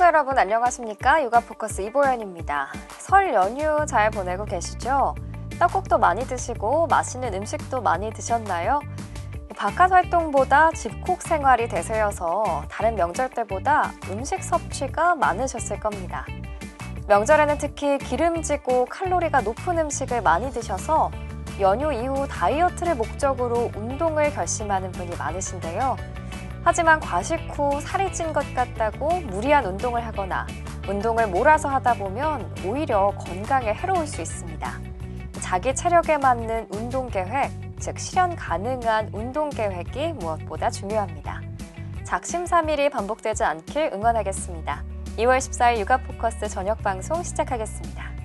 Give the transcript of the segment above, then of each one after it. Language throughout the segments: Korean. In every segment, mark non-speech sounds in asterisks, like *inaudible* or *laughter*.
시청자 여러분 안녕하십니까? 육아 포커스 이보연입니다. 설 연휴 잘 보내고 계시죠? 떡국도 많이 드시고 맛있는 음식도 많이 드셨나요? 바깥 활동보다 집콕 생활이 대세여서 다른 명절 때보다 음식 섭취가 많으셨을 겁니다. 명절에는 특히 기름지고 칼로리가 높은 음식을 많이 드셔서 연휴 이후 다이어트를 목적으로 운동을 결심하는 분이 많으신데요. 하지만 과식 후 살이 찐 것 같다고 무리한 운동을 하거나 운동을 몰아서 하다 보면 오히려 건강에 해로울 수 있습니다. 자기 체력에 맞는 운동 계획, 즉 실현 가능한 운동 계획이 무엇보다 중요합니다. 작심삼일이 반복되지 않길 응원하겠습니다. 2월 14일 육아 포커스 저녁 방송 시작하겠습니다.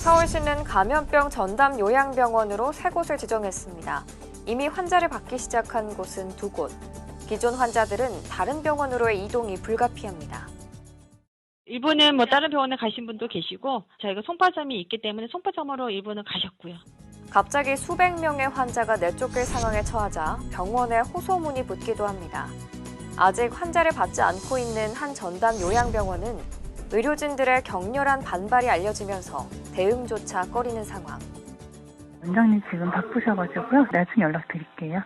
서울시는 감염병 전담 요양병원으로 세 곳을 지정했습니다. 이미 환자를 받기 시작한 곳은 두 곳. 기존 환자들은 다른 병원으로의 이동이 불가피합니다. 일부는 뭐 다른 병원에 가신 분도 계시고 저희가 송파점이 있기 때문에 송파점으로 일부는 가셨고요. 갑자기 수백 명의 환자가 내쫓길 상황에 처하자 병원에 호소문이 붙기도 합니다. 아직 환자를 받지 않고 있는 한 전담 요양병원은 의료진들의 격렬한 반발이 알려지면서 대응조차 꺼리는 상황. 원장님 지금 바쁘셔가지고요. 나중에 연락드릴게요.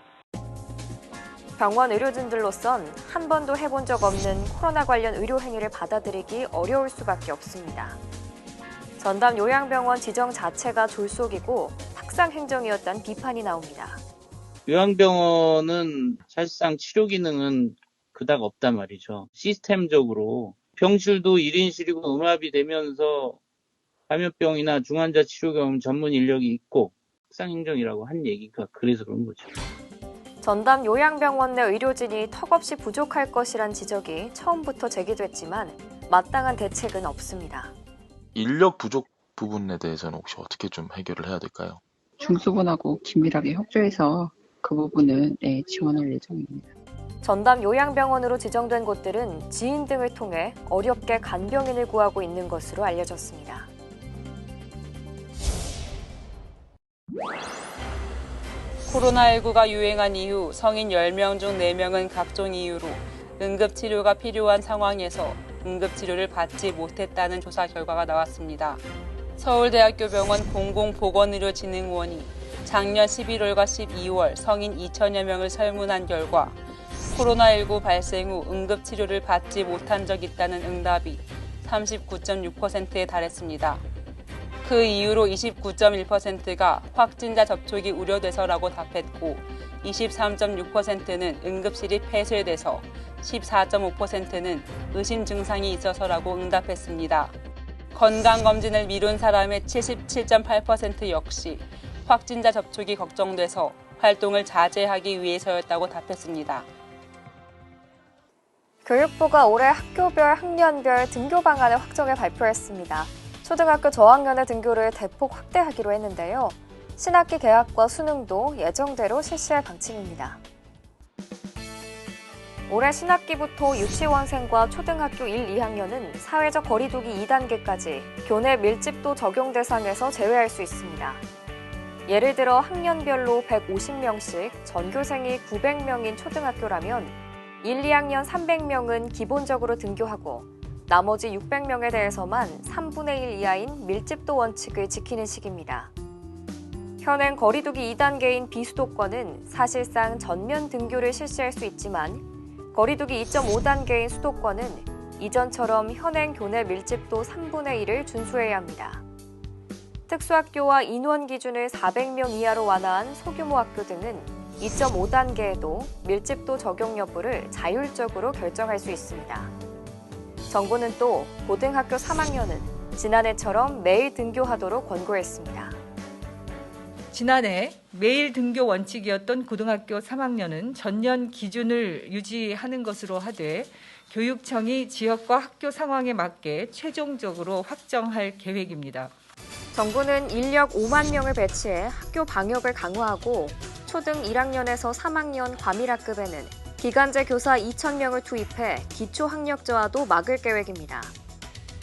병원 의료진들로선 한 번도 해본 적 없는 코로나 관련 의료 행위를 받아들이기 어려울 수밖에 없습니다. 전담 요양병원 지정 자체가 졸속이고 탁상 행정이었다는 비판이 나옵니다. 요양병원은 사실상 치료 기능은 그닥 없단 말이죠. 시스템적으로 병실도 1인실이고 음압이 되면서 감염병이나 중환자 치료 경험 전문 인력이 있고 특상행정이라고 한 얘기가 그래서 그런 거죠. 전담 요양병원 내 의료진이 턱없이 부족할 것이란 지적이 처음부터 제기됐지만 마땅한 대책은 없습니다. 인력 부족 부분에 대해서는 혹시 어떻게 좀 해결을 해야 될까요? 중수본하고 긴밀하게 협조해서 그 부분은 네, 지원할 예정입니다. 전담 요양병원으로 지정된 곳들은 지인 등을 통해 어렵게 간병인을 구하고 있는 것으로 알려졌습니다. 코로나19가 유행한 이후 성인 10명 중 4명은 각종 이유로 응급치료가 필요한 상황에서 응급치료를 받지 못했다는 조사 결과가 나왔습니다. 서울대학교 병원 공공보건의료진흥원이 작년 11월과 12월 성인 2천여 명을 설문한 결과 코로나19 발생 후 응급치료를 받지 못한 적 있다는 응답이 39.6%에 달했습니다. 그 이후로 29.1%가 확진자 접촉이 우려돼서라고 답했고 23.6%는 응급실이 폐쇄돼서 14.5%는 의심 증상이 있어서라고 응답했습니다. 건강검진을 미룬 사람의 77.8% 역시 확진자 접촉이 걱정돼서 활동을 자제하기 위해서였다고 답했습니다. 교육부가 올해 학교별 학년별 등교 방안을 확정해 발표했습니다. 초등학교 저학년의 등교를 대폭 확대하기로 했는데요. 신학기 개학과 수능도 예정대로 실시할 방침입니다. 올해 신학기부터 유치원생과 초등학교 1, 2학년은 사회적 거리두기 2단계까지 교내 밀집도 적용 대상에서 제외할 수 있습니다. 예를 들어 학년별로 150명씩 전교생이 900명인 초등학교라면 1, 2학년 300명은 기본적으로 등교하고 나머지 600명에 대해서만 3분의 1 이하인 밀집도 원칙을 지키는 식입니다. 현행 거리두기 2단계인 비수도권은 사실상 전면 등교를 실시할 수 있지만 거리두기 2.5단계인 수도권은 이전처럼 현행 교내 밀집도 3분의 1을 준수해야 합니다. 특수학교와 인원 기준을 400명 이하로 완화한 소규모 학교 등은 2.5단계에도 밀집도 적용 여부를 자율적으로 결정할 수 있습니다. 정부는 또 고등학교 3학년은 지난해처럼 매일 등교하도록 권고했습니다. 지난해 매일 등교 원칙이었던 고등학교 3학년은 전년 기준을 유지하는 것으로 하되 교육청이 지역과 학교 상황에 맞게 최종적으로 확정할 계획입니다. 정부는 인력 5만 명을 배치해 학교 방역을 강화하고 초등 1학년에서 3학년 과밀학급에는 기간제 교사 2천 명을 투입해 기초 학력 저하도 막을 계획입니다.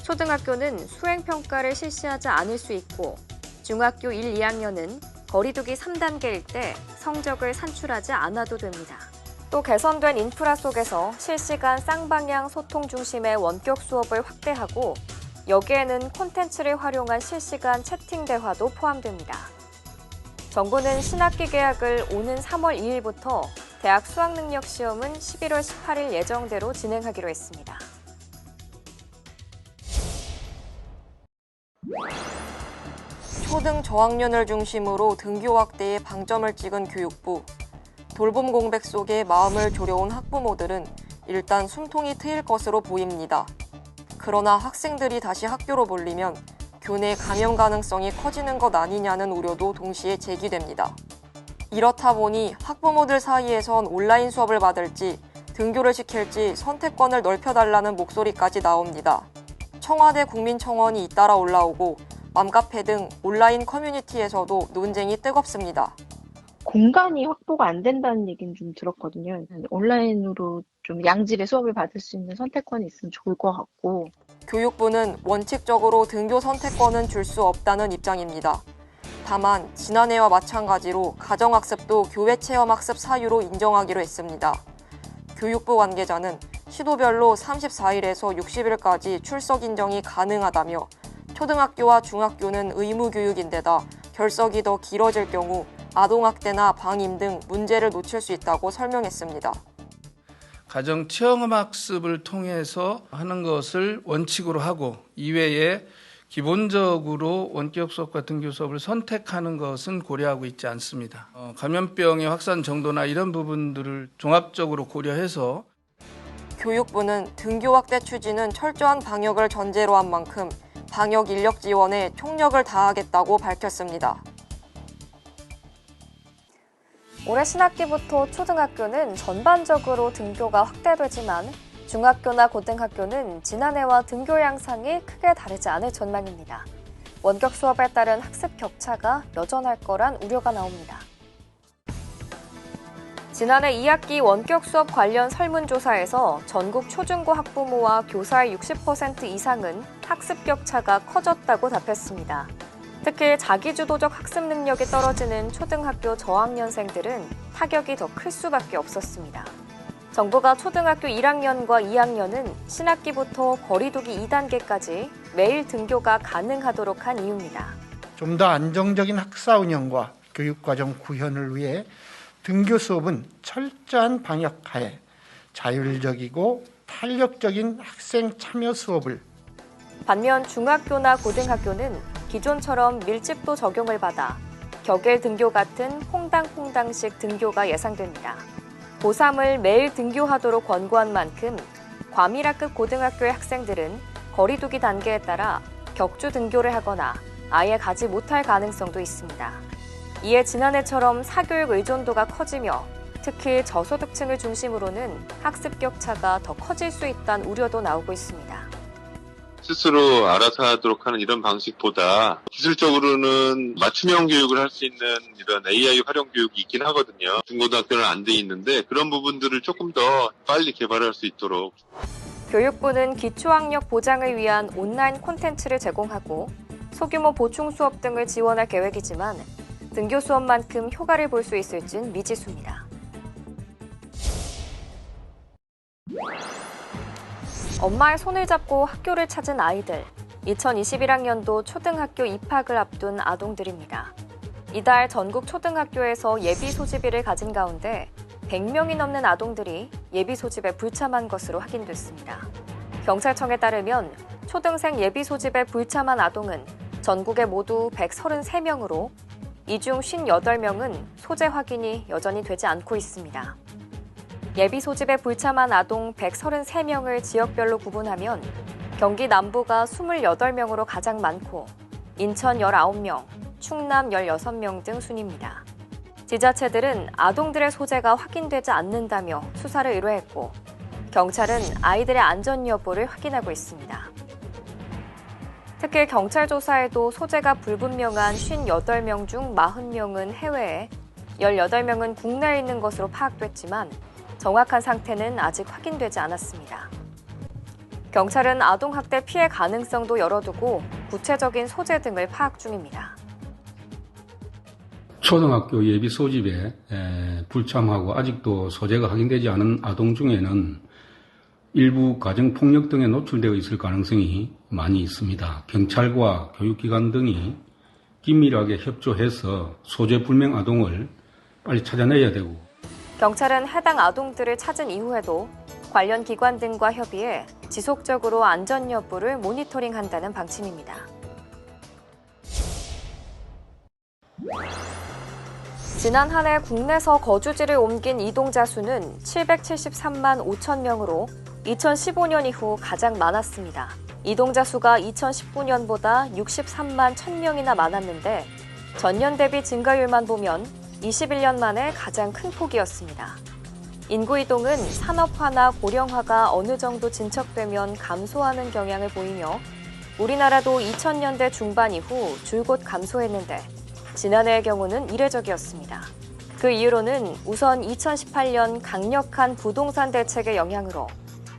초등학교는 수행 평가를 실시하지 않을 수 있고 중학교 1, 2학년은 거리두기 3단계일 때 성적을 산출하지 않아도 됩니다. 또 개선된 인프라 속에서 실시간 쌍방향 소통 중심의 원격 수업을 확대하고 여기에는 콘텐츠를 활용한 실시간 채팅 대화도 포함됩니다. 정부는 신학기 개학을 오는 3월 2일부터 대학 수학능력 시험은 11월 18일 예정대로 진행하기로 했습니다. 초등 저학년을 중심으로 등교 확대에 방점을 찍은 교육부. 돌봄 공백 속에 마음을 졸여온 학부모들은 일단 숨통이 트일 것으로 보입니다. 그러나 학생들이 다시 학교로 몰리면 교내 감염 가능성이 커지는 것 아니냐는 우려도 동시에 제기됩니다. 이렇다 보니 학부모들 사이에선 온라인 수업을 받을지 등교를 시킬지 선택권을 넓혀달라는 목소리까지 나옵니다. 청와대 국민청원이 잇따라 올라오고 맘카페 등 온라인 커뮤니티에서도 논쟁이 뜨겁습니다. 공간이 확보가 안 된다는 얘기는 좀 들었거든요. 온라인으로 좀 양질의 수업을 받을 수 있는 선택권이 있으면 좋을 것 같고 교육부는 원칙적으로 등교 선택권은 줄 수 없다는 입장입니다. 다만 지난해와 마찬가지로 가정학습도 교외 체험학습 사유로 인정하기로 했습니다. 교육부 관계자는 시도별로 34일에서 60일까지 출석 인정이 가능하다며 초등학교와 중학교는 의무 교육인데다 결석이 더 길어질 경우 아동학대나 방임 등 문제를 놓칠 수 있다고 설명했습니다. 가정 체험 학습을 통해서 하는 것을 원칙으로 하고 이외에 기본적으로 원격 수업과 등교 수업을 선택하는 것은 고려하고 있지 않습니다. 어, 감염병의 확산 정도나 이런 부분들을 종합적으로 고려해서 교육부는 등교 확대 추진은 철저한 방역을 전제로 한 만큼 방역 인력 지원에 총력을 다하겠다고 밝혔습니다. 올해 신학기부터 초등학교는 전반적으로 등교가 확대되지만 중학교나 고등학교는 지난해와 등교 양상이 크게 다르지 않을 전망입니다. 원격 수업에 따른 학습 격차가 여전할 거란 우려가 나옵니다. 지난해 2학기 원격 수업 관련 설문조사에서 전국 초중고 학부모와 교사의 60% 이상은 학습 격차가 커졌다고 답했습니다. 특히 자기주도적 학습 능력이 떨어지는 초등학교 저학년생들은 타격이 더 클 수밖에 없었습니다. 정부가 초등학교 1학년과 2학년은 신학기부터 거리두기 2단계까지 매일 등교가 가능하도록 한 이유입니다. 좀 더 안정적인 학사 운영과 교육과정 구현을 위해 등교 수업은 철저한 방역 하에 자율적이고 탄력적인 학생 참여 수업을 반면 중학교나 고등학교는 기존처럼 밀집도 적용을 받아 격일 등교 같은 퐁당퐁당식 등교가 예상됩니다. 고3을 매일 등교하도록 권고한 만큼 과밀학급 고등학교의 학생들은 거리두기 단계에 따라 격주 등교를 하거나 아예 가지 못할 가능성도 있습니다. 이에 지난해처럼 사교육 의존도가 커지며 특히 저소득층을 중심으로는 학습 격차가 더 커질 수 있다는 우려도 나오고 있습니다. 스스로 알아서 하도록 하는 이런 방식보다 기술적으로는 맞춤형 교육을 할 수 있는 이런 AI 활용 교육이 있긴 하거든요. 중고등학교는 안 돼 있는데 그런 부분들을 조금 더 빨리 개발할 수 있도록 교육부는 기초학력 보장을 위한 온라인 콘텐츠를 제공하고 소규모 보충 수업 등을 지원할 계획이지만 등교 수업만큼 효과를 볼 수 있을진 미지수입니다. 엄마의 손을 잡고 학교를 찾은 아이들. 2021학년도 초등학교 입학을 앞둔 아동들입니다. 이달 전국 초등학교에서 예비 소집일을 가진 가운데 100명이 넘는 아동들이 예비 소집에 불참한 것으로 확인됐습니다. 경찰청에 따르면 초등생 예비 소집에 불참한 아동은 전국에 모두 133명으로 이 중 58명은 소재 확인이 여전히 되지 않고 있습니다. 예비 소집에 불참한 아동 133명을 지역별로 구분하면 경기 남부가 28명으로 가장 많고 인천 19명, 충남 16명 등 순입니다. 지자체들은 아동들의 소재가 확인되지 않는다며 수사를 의뢰했고 경찰은 아이들의 안전 여부를 확인하고 있습니다. 특히 경찰 조사에도 소재가 불분명한 58명 중 40명은 해외에 18명은 국내에 있는 것으로 파악됐지만 정확한 상태는 아직 확인되지 않았습니다. 경찰은 아동학대 피해 가능성도 열어두고 구체적인 소재 등을 파악 중입니다. 초등학교 예비 소집에 불참하고 아직도 소재가 확인되지 않은 아동 중에는 일부 가정폭력 등에 노출되어 있을 가능성이 많이 있습니다. 경찰과 교육기관 등이 긴밀하게 협조해서 소재 불명 아동을 빨리 찾아내야 되고 경찰은 해당 아동들을 찾은 이후에도 관련 기관 등과 협의해 지속적으로 안전 여부를 모니터링한다는 방침입니다. 지난 한 해 국내서 거주지를 옮긴 이동자 수는 773만 5천 명으로 2015년 이후 가장 많았습니다. 이동자 수가 2019년보다 63만 1천 명이나 많았는데 전년 대비 증가율만 보면 21년 만에 가장 큰 폭이었습니다. 인구 이동은 산업화나 고령화가 어느 정도 진척되면 감소하는 경향을 보이며 우리나라도 2000년대 중반 이후 줄곧 감소했는데 지난해의 경우는 이례적이었습니다. 그 이유로는 우선 2018년 강력한 부동산 대책의 영향으로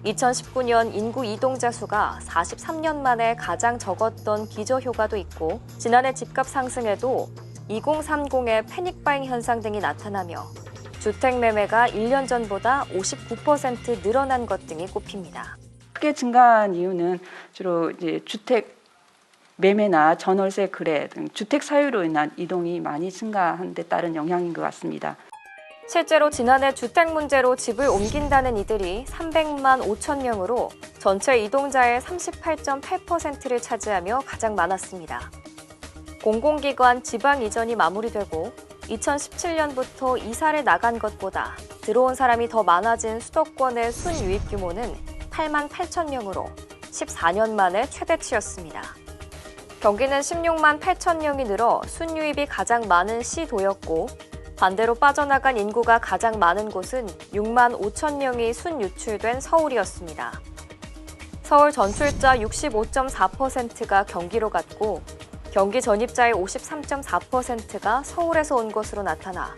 2019년 인구 이동자 수가 43년 만에 가장 적었던 기저효과도 있고 지난해 집값 상승에도 2030의 패닉바잉 현상 등이 나타나며 주택 매매가 1년 전보다 59% 늘어난 것 등이 꼽힙니다. 크게 증가한 이유는 주로 이제 주택 매매나 전월세 거래 등 주택 사유로 인한 이동이 많이 증가한 데 따른 영향인 것 같습니다. 실제로 지난해 주택 문제로 집을 옮긴다는 이들이 300만 5천 명으로 전체 이동자의 38.8%를 차지하며 가장 많았습니다. 공공기관 지방 이전이 마무리되고 2017년부터 이사를 나간 것보다 들어온 사람이 더 많아진 수도권의 순유입 규모는 8만 8천 명으로 14년 만에 최대치였습니다. 경기는 16만 8천 명이 늘어 순유입이 가장 많은 시도였고 반대로 빠져나간 인구가 가장 많은 곳은 6만 5천 명이 순유출된 서울이었습니다. 서울 전출자 65.4%가 경기로 갔고 경기 전입자의 53.4%가 서울에서 온 것으로 나타나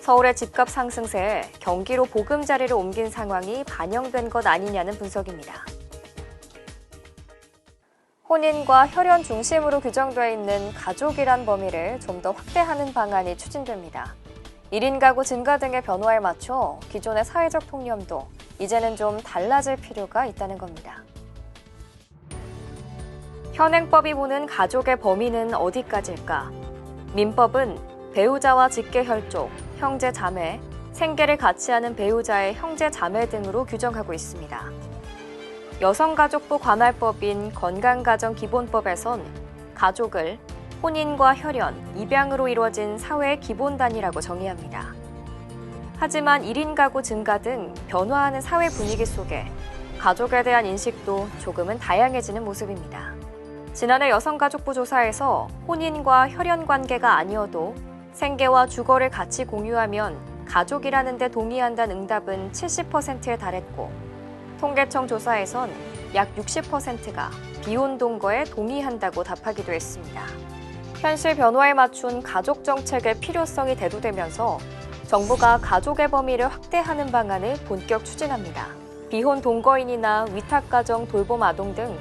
서울의 집값 상승세에 경기로 보금자리를 옮긴 상황이 반영된 것 아니냐는 분석입니다. 혼인과 혈연 중심으로 규정되어 있는 가족이란 범위를 좀 더 확대하는 방안이 추진됩니다. 1인 가구 증가 등의 변화에 맞춰 기존의 사회적 통념도 이제는 좀 달라질 필요가 있다는 겁니다. 현행법이 보는 가족의 범위는 어디까지일까? 민법은 배우자와 직계혈족, 형제 자매, 생계를 같이 하는 배우자의 형제 자매 등으로 규정하고 있습니다. 여성가족부 관할법인 건강가정기본법에선 가족을 혼인과 혈연, 입양으로 이루어진 사회의 기본 단위라고 정의합니다. 하지만 1인 가구 증가 등 변화하는 사회 분위기 속에 가족에 대한 인식도 조금은 다양해지는 모습입니다. 지난해 여성가족부 조사에서 혼인과 혈연 관계가 아니어도 생계와 주거를 같이 공유하면 가족이라는 데 동의한다는 응답은 70%에 달했고 통계청 조사에선 약 60%가 비혼 동거에 동의한다고 답하기도 했습니다. 현실 변화에 맞춘 가족 정책의 필요성이 대두되면서 정부가 가족의 범위를 확대하는 방안을 본격 추진합니다. 비혼 동거인이나 위탁가정 돌봄 아동 등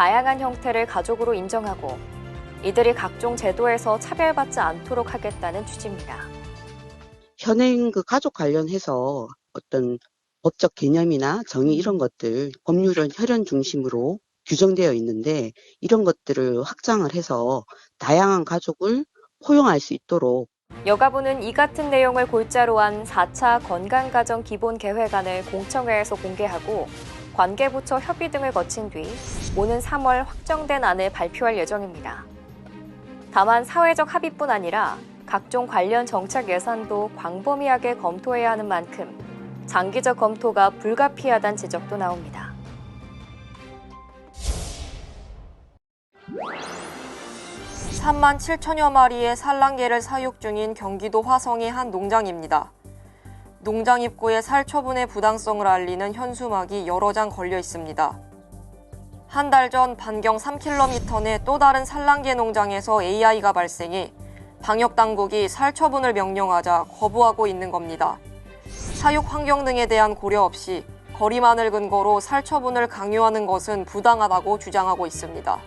다양한 형태를 가족으로 인정하고 이들이 각종 제도에서 차별받지 않도록 하겠다는 취지입니다. 현행 그 가족 관련해서 어떤 법적 개념이나 정의 이런 것들 법률은 혈연 중심으로 규정되어 있는데 이런 것들을 확장을 해서 다양한 가족을 포용할 수 있도록 여가부는 이 같은 내용을 골자로 한 4차 건강가정 기본 계획안을 공청회에서 공개하고 관계부처 협의 등을 거친 뒤 오는 3월 확정된 안을 발표할 예정입니다. 다만 사회적 합의뿐 아니라 각종 관련 정책 예산도 광범위하게 검토해야 하는 만큼 장기적 검토가 불가피하다는 지적도 나옵니다. 삼만 7천여 마리의 산란개를 사육 중인 경기도 화성의 한 농장입니다. 농장 입구에 살처분의 부당성을 알리는 현수막이 여러 장 걸려 있습니다. 한 달 전 반경 3km 내 또 다른 산란개 농장에서 AI가 발생해 방역 당국이 살처분을 명령하자 거부하고 있는 겁니다. 사육 환경 등에 대한 고려 없이 거리만을 근거로 살처분을 강요하는 것은 부당하다고 주장하고 있습니다.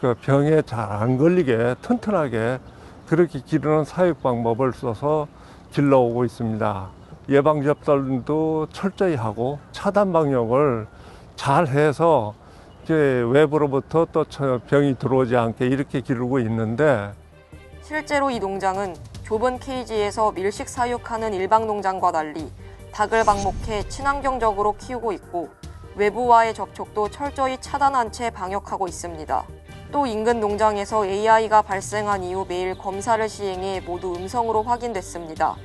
그 병에 잘 안 걸리게 튼튼하게 그렇게 기르는 사육 방법을 써서 질러오고 있습니다. 예방접종도 철저히 하고 차단 방역을 잘 해서 이제 외부로부터 또 병이 들어오지 않게 이렇게 기르고 있는데 실제로 이 농장은 좁은 케이지에서 밀식 사육하는 일반 농장과 달리 닭을 방목해 친환경적으로 키우고 있고 외부와의 접촉도 철저히 차단한 채 방역하고 있습니다. 또 인근 농장에서 AI가 발생한 이후 매일 검사를 시행해 모두 음성으로 확인됐습니다.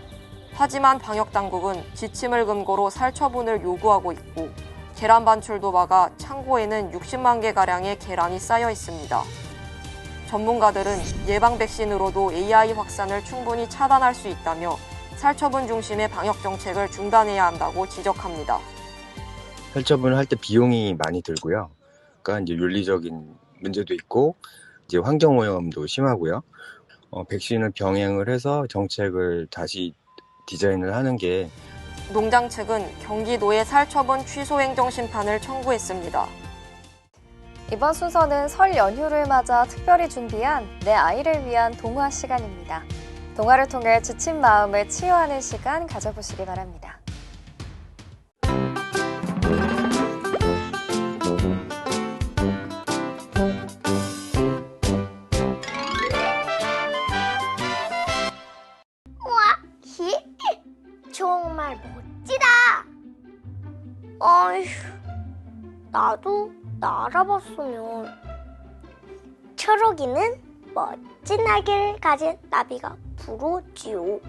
하지만 방역 당국은 지침을 근거로 살처분을 요구하고 있고 계란 반출도 막아 창고에는 60만 개 가량의 계란이 쌓여 있습니다. 전문가들은 예방 백신으로도 AI 확산을 충분히 차단할 수 있다며 살처분 중심의 방역 정책을 중단해야 한다고 지적합니다. 살처분을 할 때 비용이 많이 들고요. 그러니까 이제 윤리적인 문제도 있고 이제 환경 오염도 심하고요. 어, 백신을 병행을 해서 정책을 다시 디자인을 하는 게 농장 측은 경기도에 살처분 취소 행정 심판을 청구했습니다. 이번 순서는 설 연휴를 맞아 특별히 준비한 내 아이를 위한 동화 시간입니다. 동화를 통해 지친 마음을 치유하는 시간 가져보시기 바랍니다. 나도 날아봤으면. 초록이는 멋진 날개를 가진 나비가 부러지요.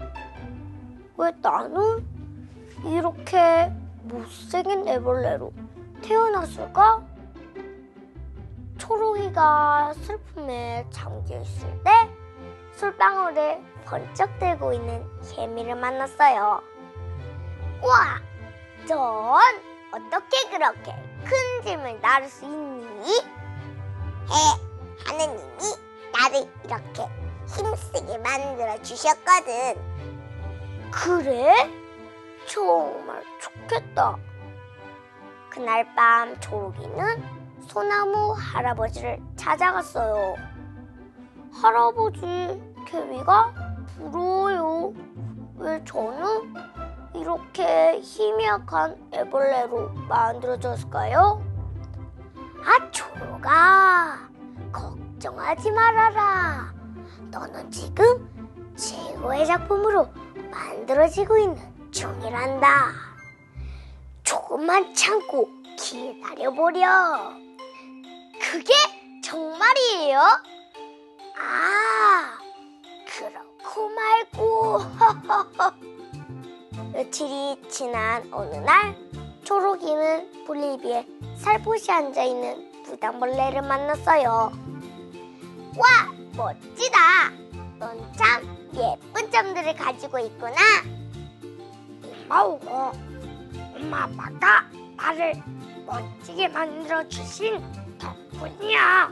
왜 나는 이렇게 못생긴 애벌레로 태어났을까? 초록이가 슬픔에 잠겨 있을 때 술방울을 번쩍 들고 있는 개미를 만났어요. 우와, 전 어떻게 그렇게 큰 짐을 나를 수 있니? 해, 하느님이 나를 이렇게 힘쓰게 만들어 주셨거든. 그래? 정말 좋겠다. 그날 밤 초록이는 소나무 할아버지를 찾아갔어요. 할아버지, 개미가 부러워요. 왜 저는 이렇게 힘이 약한 애벌레로 만들어졌을까요? 아, 초록아. 걱정하지 말아라. 너는 지금 최고의 작품으로 만들어지고 있는 중이란다. 조금만 참고 기다려보렴. 그게 정말이에요? 아, 그렇고 말고. *laughs* 며칠이 지난 어느 날, 초록이는 볼리비에 살포시 앉아있는 무당벌레를 만났어요. 와, 멋지다. 넌 참 예쁜 점들을 가지고 있구나. 고마워. 엄마 아빠가 나를 멋지게 만들어 주신 덕분이야.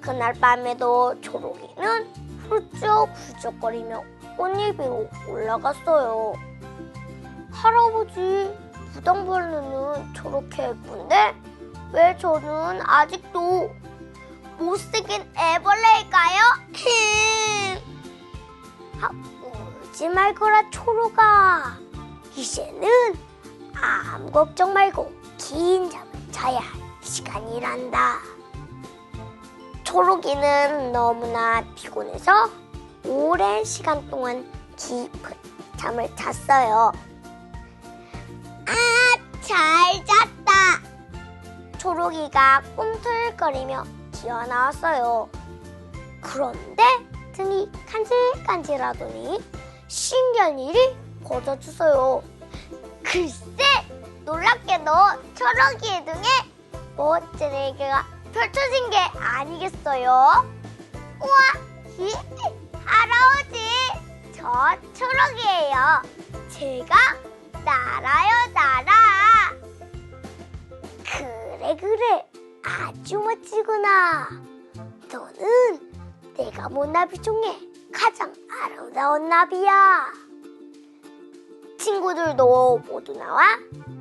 그날 밤에도 초록이는 훌쩍 훌쩍거리며 꽃잎 위로 올라갔어요. 할아버지, 무당벌레는 저렇게 예쁜데 왜 저는 아직도 못생긴 애벌레일까요? *laughs* 아, 울지 말거라 초록아. 이제는 아무 걱정 말고 긴 잠을 자야 할 시간이란다. 초록이는 너무나 피곤해서 오랜 시간 동안 깊은 잠을 잤어요. 아, 잘 잤다. 초록이가 꿈틀거리며 튀어나왔어요. 그런데 등이 간질간질하더니 신기한 일이 벌어졌어요. 글쎄, 놀랍게도 초록이의 등에 멋진 일개가 펼쳐진 게 아니겠어요? 우와, 히, 할아버지, 저 초록이에요. 제가 날아요, 날아. 그래, 그래. 아주 멋지구나. 너는 내가 본 나비 중에 가장 아름다운 나비야. 친구들도 모두 나와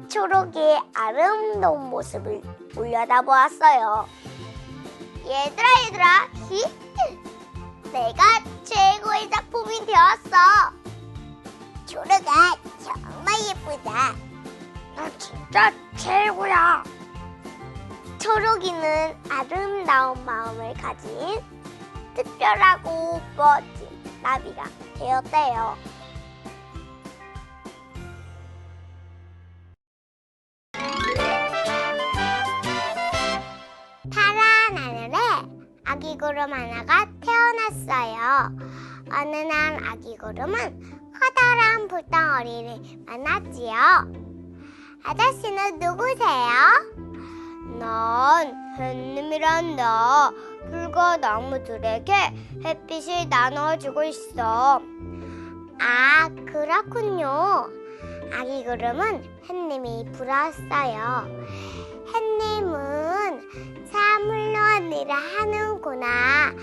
초록의 아름다운 모습을 올려다보았어요. 얘들아, 얘들아, 히! 내가 최고의 작품이 되었어. 초르가 정말 예쁘다. 너 진짜 최고야. 초록이는 아름다운 마음을 가진 특별하고 멋진 나비가 되었대요. 아기 구름 하나가 태어났어요. 어느 날 아기 구름은 커다란 불덩어리를 만났지요. 아저씨는 누구세요? 난 햇님이란다. 불과 나무들에게 햇빛을 나눠주고 있어. 아, 그렇군요. 아기 구름은 햇님이 부러웠어요. 햇님은 일을 하는구나.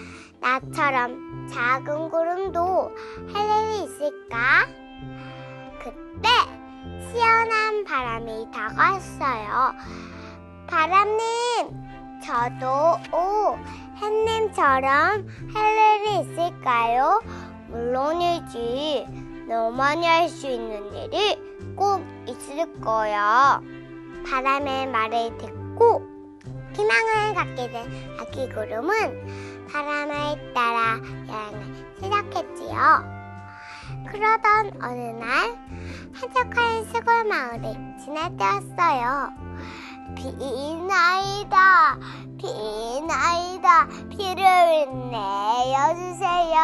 나처럼 작은 구름도 할 일이 있을까? 그때 시원한 바람이 다가왔어요. 바람님, 저도 오, 햇님처럼 할 일이 있을까요? 물론이지. 너만이 할 수 있는 일이 꼭 있을 거야. 바람의 말을 듣고 희망을 갖게 된 아기 구름은 바람을 따라 여행을 시작했지요. 그러던 어느 날 한적한 시골 마을을 지날 때였어요. 비나이다, 비나이다, 비를 내어주세요.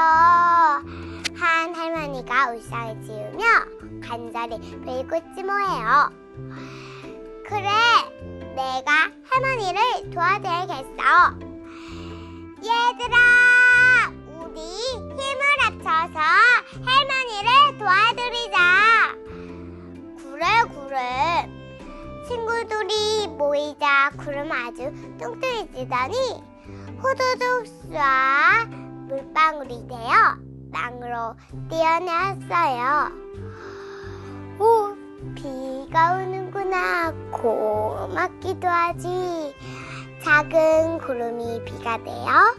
한 할머니가 울상을 지으며 간절히 빌고 찌모해요. 그래, 내가 할머니를 도와드리겠어. 얘들아, 우리 힘을 합쳐서 할머니를 도와드리자. 그래, 그래. 친구들이 모이자 구름 아주 뚱뚱해지더니 후두둑 쏴 물방울이 되어 땅으로 뛰어내었어요. 오, 비가 오는구나. 고맙기도 하지. 작은 구름이 비가 되어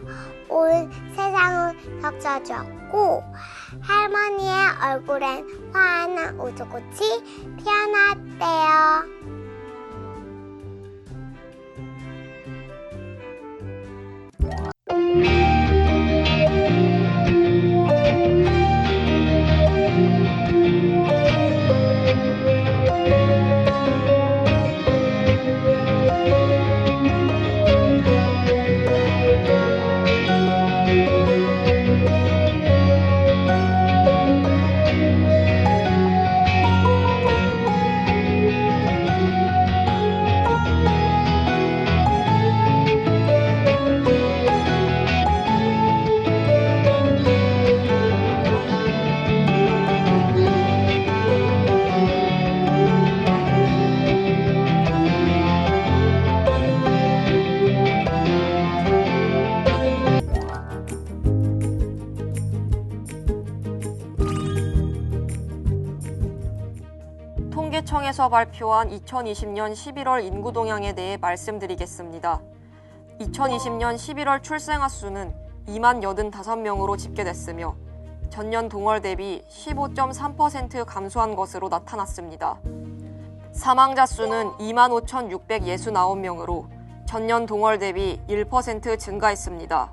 온 세상을 적셔주었고 할머니의 얼굴엔 환한 우주꽃이 피어났대요. 통계청에서 발표한 2020년 11월 인구 동향에 대해 말씀드리겠습니다. 2020년 11월 출생아 수는 2만 85명으로 집계됐으며 전년 동월 대비 15.3% 감소한 것으로 나타났습니다. 사망자 수는 2만 5,669명으로 전년 동월 대비 1% 증가했습니다.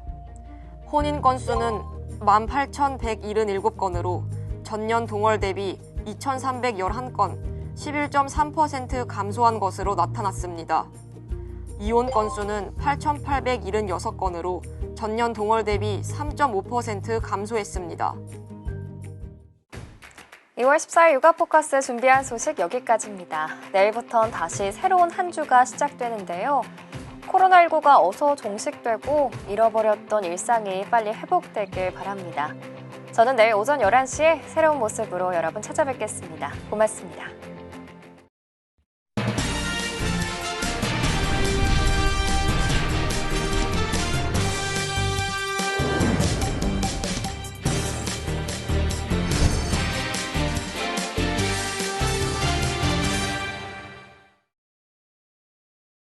혼인 건수는 18,177건으로 전년 동월 대비 2,311건, 11.3% 감소한 것으로 나타났습니다. 이혼 건수는 8,876건으로 전년 동월 대비 3.5% 감소했습니다. 2월 14일 육아 포커스 준비한 소식 여기까지입니다. 내일부터는 다시 새로운 한 주가 시작되는데요. 코로나19가 어서 종식되고 잃어버렸던 일상이 빨리 회복되길 바랍니다. 저는 내일 오전 11시에 새로운 모습으로 여러분 찾아뵙겠습니다. 고맙습니다.